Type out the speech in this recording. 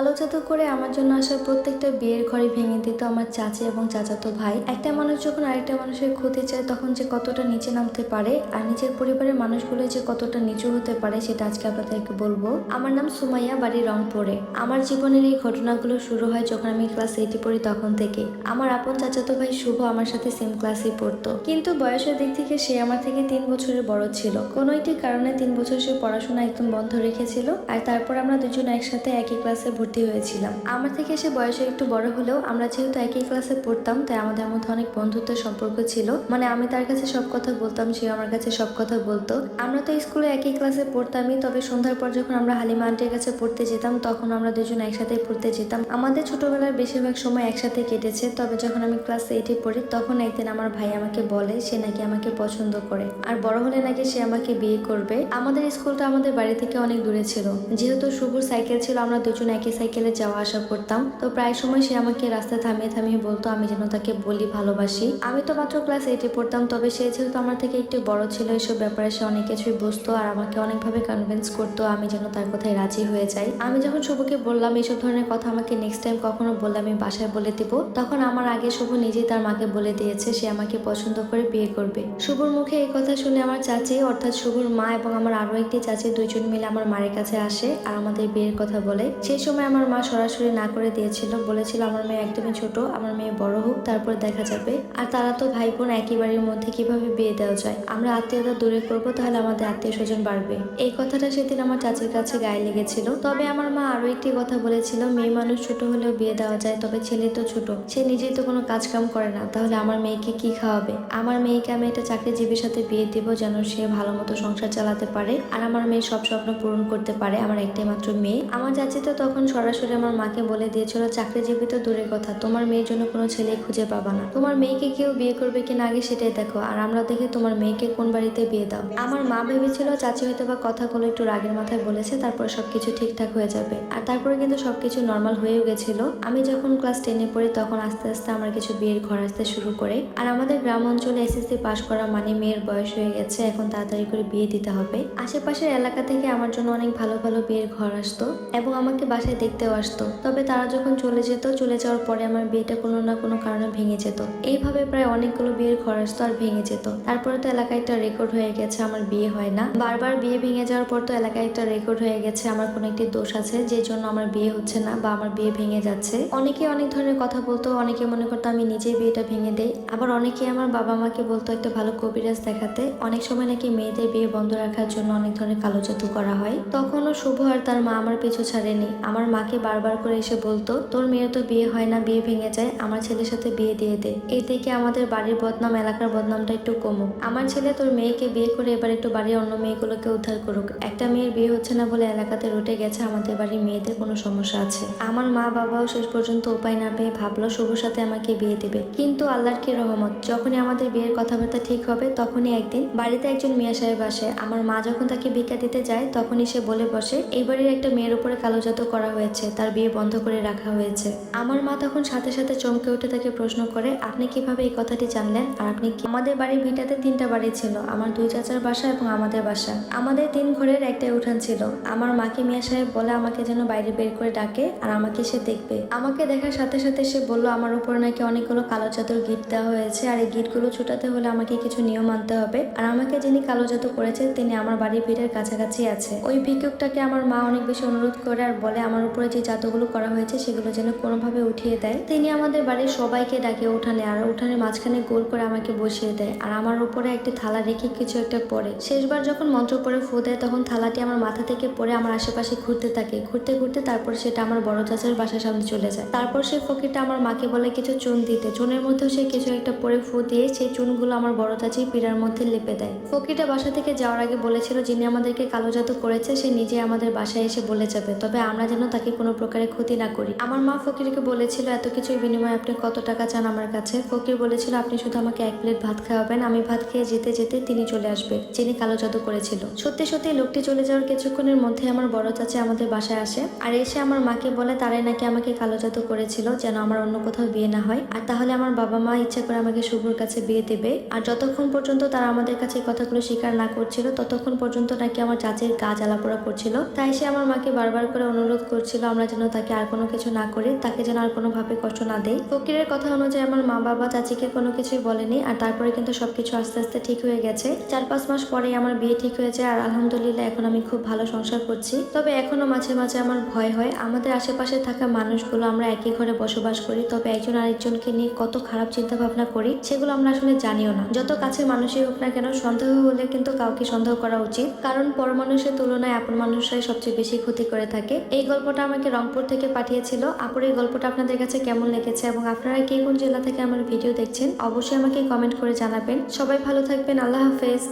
আলো জাদু করে আমার জন্য আসা প্রত্যেকটা বিয়ের ঘরে ভেঙে দিত আমার চাচি এবং চাচাতো ভাই। একটা মানুষ যখন আরেকটা মানুষের ক্ষতি চায়, তখন যে কতটা নিচে নামতে পারে আর নিজের পরিবারের মানুষগুলো যে কতটা নিচু হতে পারে, সেটা আজকে আপনাদেরকে বলব। আমার নাম সুমাইয়া, বাড়ি রংপুরে। আমার জীবনের এই ঘটনাগুলো শুরু হয় যখন আমি ক্লাস এইটে পড়ি তখন থেকে। আমার আপন চাচাতো ভাই শুভ আমার সাথে সেম ক্লাসে পড়তো। কিন্তু বয়সের দিক থেকে সে আমার থেকে তিন বছরের বড় ছিল। কোনো একটি কারণে তিন বছর সে পড়াশোনা একদম বন্ধ রেখেছিল। আর তারপর আমরা দুজন একসাথে একই ক্লাসে ভর্তি হয়েছিলাম। আমার থেকে সে বয়সে একটু বড় হলেও আমরা যেহেতু একই ক্লাসে পড়তাম, তাই আমাদের মধ্যে অনেক বন্ধুত্বের সম্পর্ক ছিল। মানে আমি তার কাছে সব কথা বলতাম, সে আমার কাছে সব কথা বলতো। আমরা তো স্কুলে একই ক্লাসে পড়তামই, তবে সন্ধ্যার পর যখন আমরা হালিমা আন্টির কাছে পড়তে যেতাম, তখন আমরা দুজন একসাথে পড়তে যেতাম। আমাদের ছোটবেলার বেশিরভাগ সময় একসাথে কেটেছে, তবে যখন আমি ক্লাস এইটে পড়ি, তখন একদিন আমার ভাই আমাকে বলে, সে নাকি আমাকে পছন্দ করে। আর বড় হলে নাকি সে আমাকে বিয়ে করবে। আমাদের স্কুলটা আমাদের বাড়ি থেকে অনেক দূরে ছিল। যেহেতু শুভর সাইকেল ছিল, আমরা দুজন একই সাইকেলে যাওয়া আসা করতাম। তো প্রায় সময় সে আমাকে রাস্তায় থামিয়ে থামিয়ে বলতো, আমি যেন তাকে বলি ভালোবাসি। আমি তো মাত্র ক্লাস এইটে পড়তাম, তবে সে যেহেতু আমার থেকে একটু বড় ছিল, এসব ব্যাপারে সে অনেক কিছুই বুঝতো আর আমাকে অনেকভাবে কনভিন্স করতো আমি যেন তার কথায় রাজি হয়ে যাই। আমি যখন শুভকে বললাম, এইসব ধরনের কথা আমাকে নেক্সট টাইম কখনো বললে আমি বাসায় বলে দিব। তখন আমার আগে শুভ নিজেই তার মাকে বলে দিয়েছে, সে আমাকে পছন্দ করে বিয়ে করবে। শুভর মুখে এই কথা শুনে আমার চাচি, অর্থাৎ শুভর মা এবং আমার আরও একটি চাচি দুইজন মিলে আমার মায়ের কাছে আসে আর আমাদের বিয়ের কথা বলে। সেই সময় আমার মা সরাসরি না করে দিয়েছিল, বলেছিল আমার মেয়ে একদমই ছোট, আমার মেয়ে বড় হোক, তারপর দেখা যাবে। আর তারা তো ভাই বোন একই বাড়ির মধ্যে কীভাবে বিয়ে দেওয়া যায়? আমরা আত্মীয়তা দূরে করব, তাহলে আমাদের আত্মীয় স্বজন বাড়বে। এই কথাটা সেদিন আমার চাচির কাছে গায়ে লেগেছিল। তবে আমার মা আরও একটি কথা বলেছিল, মেয়ে মানুষ ছোট হলেও বিয়ে দেওয়া যায়, তবে ছেলে তো ছোট। সে নিজেই তো কোনো কাজ কাম করে না, তাহলে আমার মেয়েকে কি খাওয়াবে? আমার মেয়েকে আমি একটা চাকরিজীবীর সাথে বিয়ে দিব যেন সে ভালো মতো সংসার চালাতে পারে। আর আমার মেয়ে সব স্বপ্ন পূরণ করতে পারে, আমার একটাই মাত্র মেয়ে। আমার চাচি তো তখন সরাসরি আমার মাকে বলে দিয়েছিল চাকরিজীবী তো দূরের কথা। তোমার মেয়ের জন্য কোনো ছেলে খুঁজে পাবা না। তোমার মেয়েকে কেউ বিয়ে করবে কিনা আগে সেটাই দেখো, আর আমরা দেখে তোমার মেয়েকে কোন বাড়িতে বিয়ে দাও। আমার মা ভেবেছিল, চাচি হয়তো বা কথাগুলো একটু রাগের মাথায় বলেছে, তারপর সবকিছু ঠিকঠাক হয়ে যাবে। আর তারপরে কিন্তু সবকিছু নর্মাল হয়েও গেছিল। আমি যখন ক্লাস টেনে পড়ি, তখন আস্তে আস্তে আমার কিছু বিয়ের ঘর আসতে শুরু করে। আর আমাদের গ্রাম অঞ্চলে এসএসসি পাশ করা মানে মেয়ের বয়স হয়ে গেছে, এখন তাড়াতাড়ি করে বিয়ে দিতে হবে। আশেপাশের এলাকা থেকে আমার জন্য অনেক ভালো ভালো বিয়ের ঘর আসতো এবং আমাকে বাসায় দেখতেও আসতো। তবে তারা যখন চলে যেত, চলে যাওয়ার পরে আমার বিয়েটা কোনো না কোনো কারণে ভেঙে যেত। এইভাবে প্রায় অনেকগুলো বিয়ের ঘর আসতো আর ভেঙে যেত। তারপরে তো এলাকায় একটা রেকর্ড হয়ে গেছে আমার বিয়ে হয় না। বারবার বিয়ে ভেঙে যাওয়ার পর তো এলাকায় একটা রেকর্ড হয়ে গেছে, আমার কোনো একটি দোষ আছে যে জন্য আমার বিয়ে হচ্ছে না বা আমার বিয়ে ভেঙে যাচ্ছে। অনেকে অনেক ধরনের কথা বলতো, অনেকে মনে করতো আমি নিজেই বিয়েটা ভেঙে দেই। আবার অনেকে আমার বাবা মাকে বলতো, একটা ভালো কবিরাজ দেখাতে। অনেক সময় নাকি মেয়েদের বিয়ে বন্ধ রাখার জন্য অনেক ধরনের কালো জাদু করা হয়। তখনও শুভ আর তার মা আমার পিছু ছাড়েনি। আমার মাকে বারবার করে এসে বলতো, তোর মেয়ের তো বিয়ে হয় না, বিয়ে ভেঙে যায়, আমার ছেলের সাথে বিয়ে দিয়ে দে। এই থেকে আমাদের বাড়ির বদনাম, এলাকার বদনামটা একটু কমুক। আমার ছেলে তোর মেয়েকে বিয়ে করে এবার একটু বাড়ির অন্য মেয়েগুলোকে উদ্ধার করুক। একটা মেয়ের বিয়ে হচ্ছে না বলে এলাকাতে রুটে গেছে আমাদের বাড়ির মেয়েদের, কোনো সমস্যা আছে। আমার মা বাবাও শেষ পর্যন্ত উপায় না পেয়ে ভাবলো, শুভর সাথে আমাকে বিয়ে দেবে। কিন্তু আল্লাহর কি রহমত, যখনই আমাদের বিয়ের কথাবার্তা ঠিক হবে, তখনই একদিন বাড়িতে একজন মিয়া সাহেব আসে। আমার মা যখন তাকে ভিক্ষা দিতে যায়, তখনই সে বলে বসে, এই বাড়ির একটা মেয়ের উপরে কালো জাদু করা হয়েছে। তার বিয়ে বন্ধ করে রাখা হয়েছে। আমার মা তখন সাথে সাথে চমকে উঠে তাকে প্রশ্ন করে, আপনি কীভাবে এই কথাটি জানলেন? আর আপনি কি আমাদের বাড়ির ভিটাতে তিনটা বাড়ি ছিল, আমার দুই চাচার বাসা এবং আমাদের বাসা। আমাদের তিন ঘরের একটাই উঠান ছিল। আমার মাকে মিয়া সাহেব বলে আমাকে যেন বাইরে বের করে ডাকে আর আমাকে সে দেখবে। আমাকে দেখার সাথে সাথে সে বলল, আমার উপরে নাকি অনেকগুলো কালো জাদুর গিট দেওয়া হয়েছে আর এই গিটগুলো ছুটাতে হলে আমাকে কিছু নিয়ম মানতে হবে। আর আমাকে যিনি কালো জাদু করেছে তিনি আমার বাড়ির ভিড়ের কাছাকাছি আছে। ওই ভিক্ষুকটাকে আমার মা অনেক বেশি অনুরোধ করে আর বলে, আমার উপরে যে জাদুগুলো করা হয়েছে সেগুলো যেন কোনোভাবে উঠিয়ে দেয়। তিনি আমাদের বাড়ির সবাইকে ডাকে উঠানে আর উঠানের মাঝখানে গোল করে আমাকে বসিয়ে দেয়। আর আমার উপরে একটি থালা রেখে কিছু একটা পড়ে। শেষবার যখন মন্ত্র পড়ে ফু দেয়, তখন থালাটি আমার মাথা থেকে পড়ে আমার আশেপাশে ঘুরতে থাকে। ঘুরতে ঘুরতে তারপর সেটা আমার বড় চাচার বাসার সামনে চলে যায়। তারপর সেই ফকিরটা আমার মাকে বলে কিছু চুন দিতে। চুনের মধ্যেও সে কিছু একটা পরে ফু দিয়ে সেই চুনগুলো আমার বড় চাচি পিড়ার মধ্যে লেপে দেয়। ফকিরটা বাসা থেকে যাওয়ার আগে বলেছিল, যিনি আমাদেরকে কালো জাদু করেছে, সে নিজে আমাদের বাসায় এসে বলে যাবে। তবে আমরা যেন তাকে কোনো প্রকারে ক্ষতি না করি। আমার মা ফকিরকে বলেছিল, এত কিছুর বিনিময়ে আপনি কত টাকা চান আমার কাছে? ফকির বলেছিল, আপনি শুধু আমাকে এক প্লেট ভাত খাওয়াবেন, আমি ভাত খেয়ে যেতে যেতে তিনি চলে আসবে যিনি কালো জাদু করেছিল। সত্যি সত্যি লোকটি চলে যাওয়ার কিছুক্ষণের মধ্যে আমার বড় চাচা আমাদের বাসায় আসে আর এসে আমার মাকে বলে, তারাই নাকি আমাকে কালো জাদু করেছিল, যেন আমার অন্য কোথাও বিয়ে না হয়। আর তাহলে আমার বাবা মা ইচ্ছা করে আমাকে শুভর কাছে বিয়ে দেবে। আর যতক্ষণ পর্যন্ত তারা আমাদের কাছে কথাগুলো স্বীকার না করছিল, ততক্ষণ পর্যন্ত নাকি আমার চাচির গা জ্বালাপোড়া করছিল। তাই সে আমার মাকে বারবার করে অনুরোধ করছিল করছিল আমরা যেন তাকে আর কোনো কিছু না করি, তাকে যেন আর কোনোভাবে কষ্ট না দেই। ফকিরের কথা অনুযায়ী আমার মা বাবা, চাচিকে কোনো কিছুই বলেনি, আর তারপরে কিন্তু সবকিছু আস্তে আস্তে ঠিক হয়ে গেছে। চার পাঁচ মাস পরেই আমার বিয়ে ঠিক হয়েছে, আর আলহামদুলিল্লাহ এখন আমি খুব ভালো সংসার করছি। তবে এখনও মাঝে মাঝে আমার ভয় হয়। আমাদের আশেপাশে থাকা মানুষগুলো আমরা একই ঘরে বসবাস করি, তবে একজন আরেকজনকে নিয়ে কত খারাপ চিন্তা ভাবনা করি, সেগুলো আমরা আসলে জানিও না। যত কাছে মানুষই হোক না কেন, সন্দেহ হলে কিন্তু কাউকে সন্দেহ করা উচিত, কারণ পর মানুষের তুলনায় আপন মানুষরাই সবচেয়ে বেশি ক্ষতি করে থাকে। এই গল্পটা আমাকে রংপুর থেকে পাঠিয়েছিল। আপুর এই গল্পটা আপনাদের কাছে কেমন লেগেছে এবং আপনারা কে কোন জেলা থেকে আমার ভিডিও দেখছেন, অবশ্যই আমাকে কমেন্ট করে জানাবেন। সবাই ভালো থাকবেন, আল্লাহ হাফেজ।